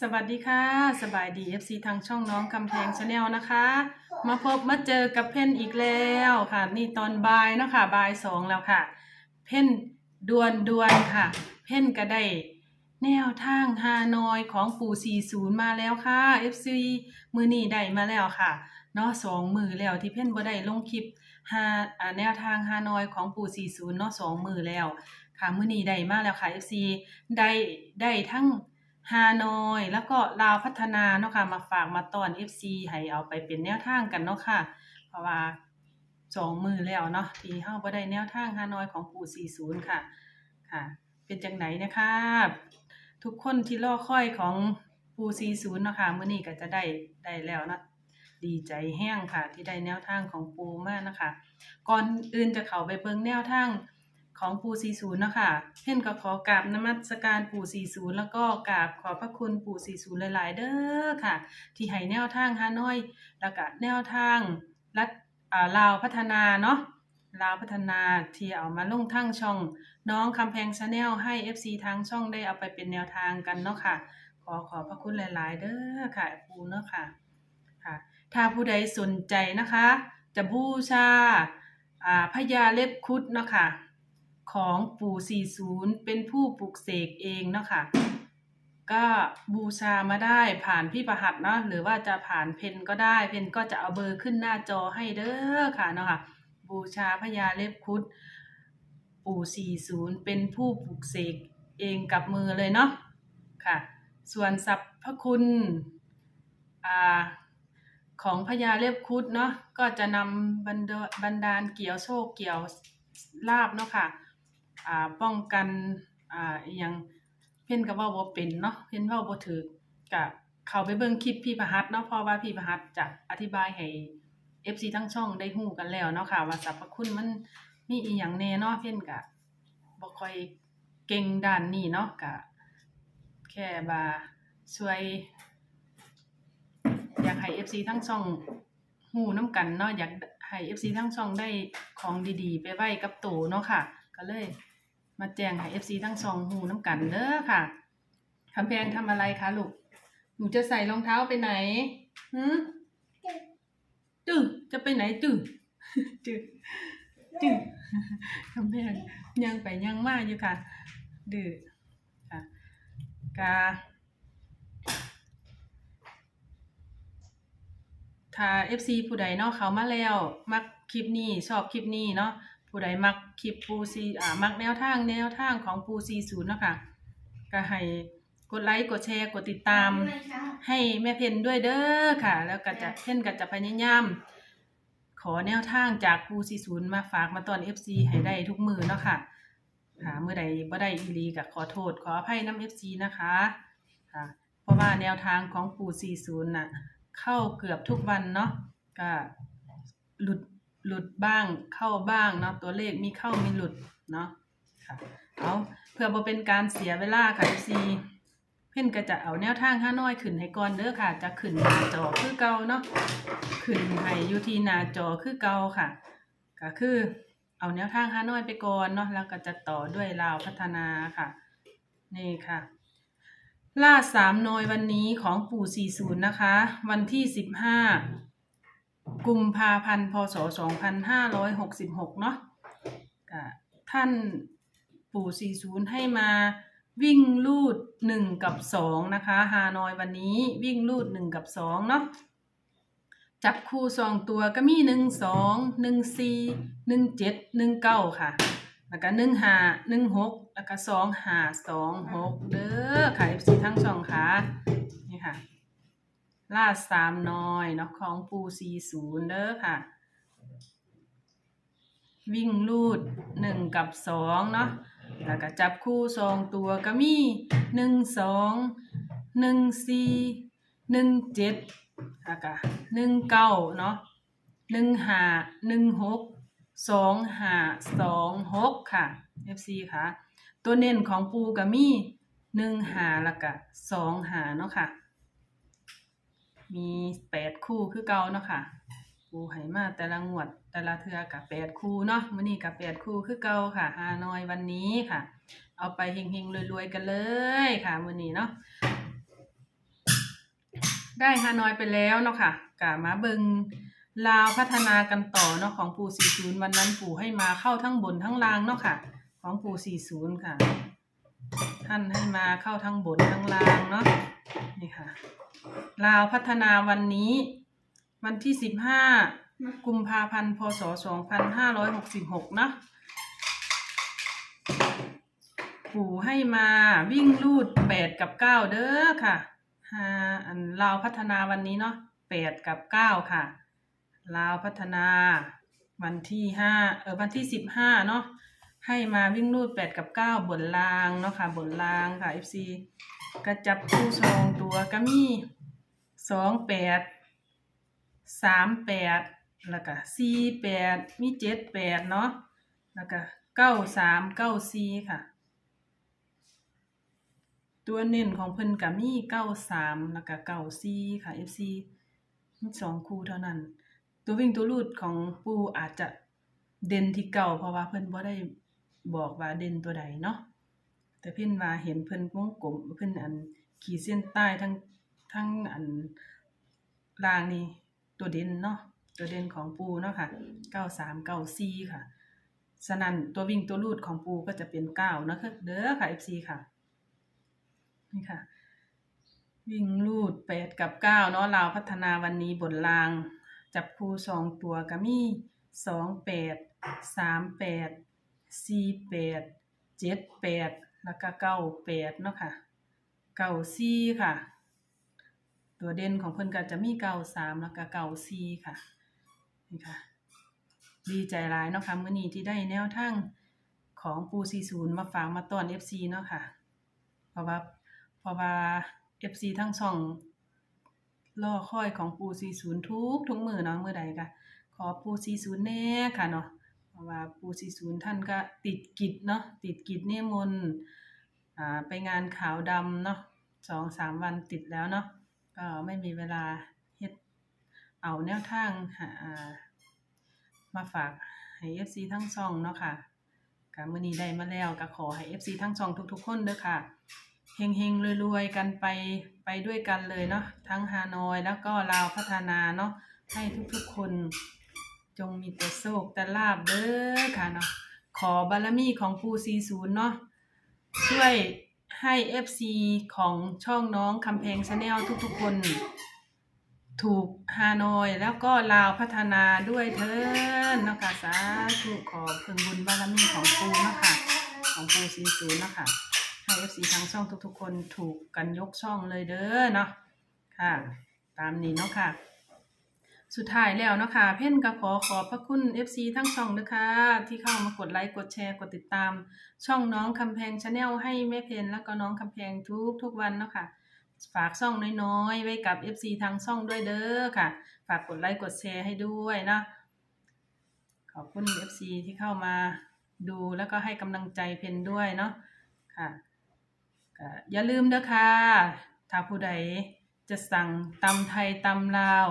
สวัสดีค่ะ สบายดี FC ทางช่องน้องคำแพงชาแนลนะคะ มาพบมาเจอกับเพ่นอีกแล้วค่ะ นี่ตอนบ่ายเนาะค่ะบ่ายสองแล้วค่ะ เพ่นดวนดวนค่ะ เพ่นก็ได้แนวทางฮานอยของปู่40 มาแล้วค่ะ FC มือนี้ได้มาแล้วค่ะเนาะสองมือแล้วที่เพ่นบ่ได้ลงคลิปฮาแนวทางฮานอยของปู่40เนาะสองมือแล้ว ค่ะมื้อนี้ได้มาแล้วค่ะ FC ได้ได้ทั้ง ฮานอย แล้วก็ลาวพัฒนาเนาะค่ะ มาฝากมาตอน FC ให้เอาไปเป็นแนวทางกันเนาะค่ะ เพราะว่าสองมือแล้วเนาะที่เฮาบ่ได้แนวทางฮานอยของปู่40 ค่ะ ค่ะ เป็นจังไหนนะคะ ทุกคนที่รอคอยของปู่40เนาะค่ะมื้อนี้ก็จะได้ได้แล้วเนาะดีใจแห้งค่ะ ที่ได้แนวทางของปูมากนะคะ ก่อนอื่นจะเข้าไปเบิ่งแนวทาง ของปู่40เนาะค่ะเพ่นก็ขอกราบนมัสการปู่40แล้วก็กราบขอบพระคุณปู่40หลาย ๆ เด้อค่ะ ที่ให้แนวทางฮานอยแล้วก็แนวทางรัฐลาวพัฒนาเนาะลาวพัฒนาที่เอามาลงทางช่อง น้องคำแพงชาแนลให้ FC ทางช่องได้เอาไปเป็นแนวทางกันเนาะค่ะ ขอขอบพระคุณหลาย ๆ เด้อค่ะปูเนาะค่ะค่ะ ถ้าผู้ใดสนใจนะคะ จะบูชาอ่าพญาเล็บคุดเนาะค่ะ ของปู่40 เป็นผู้ปลุกเสกเองเนาะค่ะ ก็บูชามาได้ผ่านพี่ประหัตเนาะหรือว่าจะผ่านเพนก็ได้ เพนก็จะเอาเบอร์ขึ้นหน้าจอให้เด้อค่ะเนาะค่ะ บูชาพญาเล็บคุด ปู่40 เป็นผู้ปลุกเสกเองกับมือเลยเนาะค่ะ ส่วนสรรพคุณอ่าของพญาเล็บคุดเนาะก็จะนำบันดาบันดาลเกี่ยวโชคเกี่ยวลาบเนาะค่ะ อ่าป้องกันอ่าอหยังเพิ่นก็เว้าบ่เป็นเนาะเพิ่นเว้าบ่ถูกก็เข้าไปเบิ่งคลิปพี่ประหัตเนาะเพราะว่าพี่ประหัตจะอธิบายให้ FC ทั้งช่องได้ฮู้กันแล้วเนาะค่ะ ว่าสรรพคุณมันมีอีหยังแน่เนาะเพิ่นก็บ่ค่อยเก่งด้านนี้เนาะก็แค่ว่าช่วย อยากให้ FC ทั้งช่องฮู้นํกันเนาะอยากให้ FC ทั้งช่องได้ของดีๆ ไปไว้กับตัวเนาะค่ะ ก็เลย มาแจ้งให้ FC ทั้งสองหูน้ำกันเด้อค่ะคำแพงทำอะไรคะลูก หนูจะใส่รองเท้าไปไหนหืมตึงจะไปไหนตึงตึงตึงคำแพงยังไปยังมาอยู่ค่ะ ดื้อค่ะกาถ้า FC ผู้ใดเนาะเขามาแล้ว มักคลิปนี้ ชอบคลิปนี้เนาะ ผู้ใดมักคลิปปูซีอ่ามักแนวทางแนวทางของปูซีศูนย์เนาะค่ะก็ให้กดไลค์กดแชร์กดติดตาม ให้แม่เพนด้วยเด้อค่ะ แล้วก็จะเพ่นก็จะพยายามขอแนวทางจากปูซีศูนย์มาฝากมาตอน FC ให้ได้ทุกมือเนาะค่ะค่ะเมื่อใดบ่ได้อีหลีก็ขอโทษขออภัยน้ำ FC นะคะค่ะเพราะว่าแนวทางของปูซีศูนย์น่ะเข้าเกือบทุกวันเนาะก็หลุด หลุดบ้างเข้าบ้างเนาะตัวเลขมีเข้ามีหลุดเนาะค่ะเอาเพื่อบ่เป็นการเสียเวลาค่ะ FC เพิ่นก็จะเอาแนวทางห้าน้อยขึ้นให้ก่อนเด้อค่ะ จะขึ้นหน้าจอคือเก่าเนาะขึ้นให้อยู่ที่หน้าจอคือเก่าค่ะ ก็คือเอาแนวทางห้าน้อยไปก่อนเนาะแล้วก็จะต่อด้วยลาวพัฒนาค่ะนี่ค่ะล่าสามนอยวันนี้ของปู่40นะคะ วันที่ 15 กุมภาพันธ์พศ2566 เนาะก็ท่านปู่ 40 ให้มาวิ่งลูด 1 กับ 2 นะคะ ฮานอยวันนี้วิ่งลูด 1 กับ 2 เนาะจับคู่สองตัวก็มี 1 2 1 4 1 7 1 9 ค่ะ แล้วก็หนึ่งหาหนึ่งหกแล้วก็สองหาสองหกเด้อค่ะ FC ทั้งสองค่ะ นี่ค่ะ ลาดสามน้อยเนาะของปูซีศูนย์เด้อค่ะ วิ่งลูดหนึ่งกับสองเนาะแล้วก็จับคู่สองตัวก็มีหนึ่งสองหนึ่งสี่หนึ่งเจ็ดแล้วก็หนึ่งเก้าเนาะหนึ่งหาหนึ่งหกสองห้าสองหกค่ะ FC ค่ะ ตัวเน้นของปูกับมีหนึ่งหาแล้วก็สองหาเนาะค่ะ มีแปดคู่คือเก่าเนาะค่ะ ปูไหมาแต่ละงวดแต่ละเทือกับแปดคู่เนาะมื้อนี้กับแปดคู่คือเก่าค่ะฮานอยวันนี้ค่ะ เอาไปเฮงๆรวยๆกันเลยค่ะมื้อนี้เนาะได้ฮานอยไปแล้วเนาะค่ะกะมาเบิงลาวพัฒนากันต่อเนาะของปู่40วันนั้นปู่ให้มาเข้าทั้งบนทั้งล่างเนาะค่ะ ของปู่40ค่ะ ท่านให้มาเข้าทั้งบนทั้งล่างเนาะนี่ค่ะ ลาวพัฒนาวันนี้ วันที่15กุมภาพันธ์พศ2566เนาะปู่ให้มาวิ่งลูด8กับ9เด้อค่ะหาอันลาวพัฒนาวันนี้เนาะ8กับ9ค่ะลาวพัฒนาวันที่5เออวันที่15เนาะให้มาวิ่งลูดแปดกับเก้าบนรางเนาะค่ะบนรางค่ะ FC กระจับคู่สองตัวก็มี สองแปดสามแปดแล้วก็สี่แปดมีเจ็ดแปดเนาะแล้วก็เก้าสามเก้าสี่ค่ะ ตัวเน้นของเพิ่นก็มีเก้าสามแล้วก็เก้าสี่ค่ะ FC มีสองคู่เท่านั้น ตัววิ่งตัวลูดของปูอาจจะเด่นที่เก่าเพราะว่าเพิ่นบ่ได้บอกว่าเด่นตัวใดเนาะแต่เพิ่นว่าเห็นเพิ่นวงกลมเพิ่นอันขีดเส้นใต้ทั้ง ทั้งอันลางนี่ตัวเด่นเนาะตัวเด่นของปูเนาะค่ะ9394ค่ะฉะนั้นตัววิ่งตัวลูดของปูก็จะเป็น9เนาะค่ะเด้อค่ะ FC ค่ะนี่ค่ะ วิ่งลูดแปดกับเก้าเนาะลาพัฒนาวันนี้บนราง จับคู่สองตัวก็มีสองแปดสามแปดสี่แปดเจ็ดแปดแล้วก็เก้าแปดเนาะค่ะเก้าสี่ค่ะ ตัวเด่นของเพิ่นก็จะมีเก้าสามแล้วก็เก้าสี่ค่ะนี่ค่ะ ดีใจหลายเนาะค่ะมื้อนี้ที่ได้แนวทางของปูซีศูนย์มาฝากมาต้อน FC เนาะค่ะ เพราะว่าเพราะว่า FC ทั้งช่องรอคอยของปู40ทุกทุกมือเนาะมื้อใดก็ขอปู40แน่ค่ะเนาะเพราะว่าปู40ท่านก็ติดกิจเนาะติดกิจนิมนอ่าไปงานขาวดำเนาะ2-3วันติดแล้วเนาะ ก็ไม่มีเวลาเฮ็ดเอาแนวทางหามาฝากให้ FC ทั้งช่องเนาะค่ะก็มื้อนี้ได้มาแล้วก็ขอให้ FC ทั้งช่องทุกๆ คนเด้อค่ะเฮงๆรวยๆกันไปไปด้วยกันเลยเนาะทั้งฮานอยแล้วก็ลาวพัฒนาเนาะให้ทุกๆ คนจงมีแต่โชคแต่ลาบเด้อค่ะเนาะขอบารมีของปูซีศูนเนาะช่วย ให้ FC ของช่องน้องคำแพงชาแนลทุกๆคน ถูกฮานอยแล้วก็ลาวพัฒนาด้วยเถินเนาะค่ะสาธุขอเพิ่งบุญบารมีของปูเนาะค่ะของปูซีศูนย์เนาะค่ะให้ FC ทั้งช่องทุกๆคนถูกกันยกช่องเลยเด้อเนาะค่ะ ตามนี้เนาะค่ะ สุดท้ายแล้วเนาะค่ะเพ่นก็ขอขอบพระคุณ FC ทั้งช่องเด้อค่ะที่เข้ามากดไลค์กดแชร์กดติดตาม ช่องน้องคำแพงชาแนลให้แม่เพนแล้วก็น้องคำแพงทุกทุกวันเนาะค่ะฝากช่องน้อยๆ ไว้กับ FC ทางช่องด้วยเด้อค่ะ ฝากกดไลค์กดแชร์ให้ด้วยเนาะขอบคุณ FC ที่เข้ามาดูแล้วก็ให้กำลังใจเพนด้วยเนาะค่ะอย่าลืมเด้อค่ะถ้าผู้ใดจะสั่งตำไทยตำลาว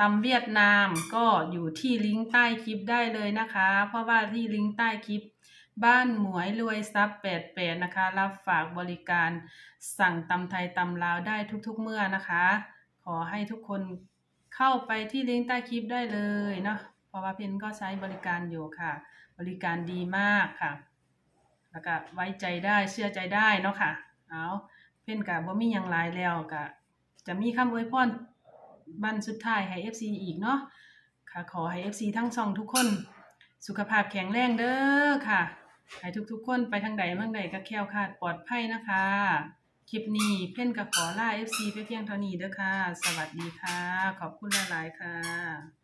ตำเวียดนามก็อยู่ที่ลิงก์ใต้คลิปได้เลยนะคะ เพราะว่าที่ลิงก์ใต้คลิป บ้านหมวยรวยซับ88นะคะ รับฝากบริการสั่งตำไทยตำลาวได้ทุกๆเมื่อนะคะ ขอให้ทุกคนเข้าไปที่ลิงก์ใต้คลิปได้เลยเนาะเพราะว่าเพนก็ใช้บริการอยู่ค่ะ บริการดีมากค่ะ แล้วก็ไว้ใจได้เชื่อใจได้เนาะค่ะเอาเพ่นก็บ่มีหยังหลแล้วก็จะมีคำอวยพร บันสุดท้ายให้ FC อีกเนาะค่ะขอให้ FC ทั้งสองทุกคน สุขภาพแข็งแรงเด้อค่ะให้ทุกๆ คนไปทางใดเมืองใดก็แคล้วคลาดปลอดภัยนะคะ คลิปนี้เพ่นก็ขอลา FC ไปเพียงเท่านี้เด้อค่ะ สวัสดีค่ะ ขอบคุณหลายๆค่ะ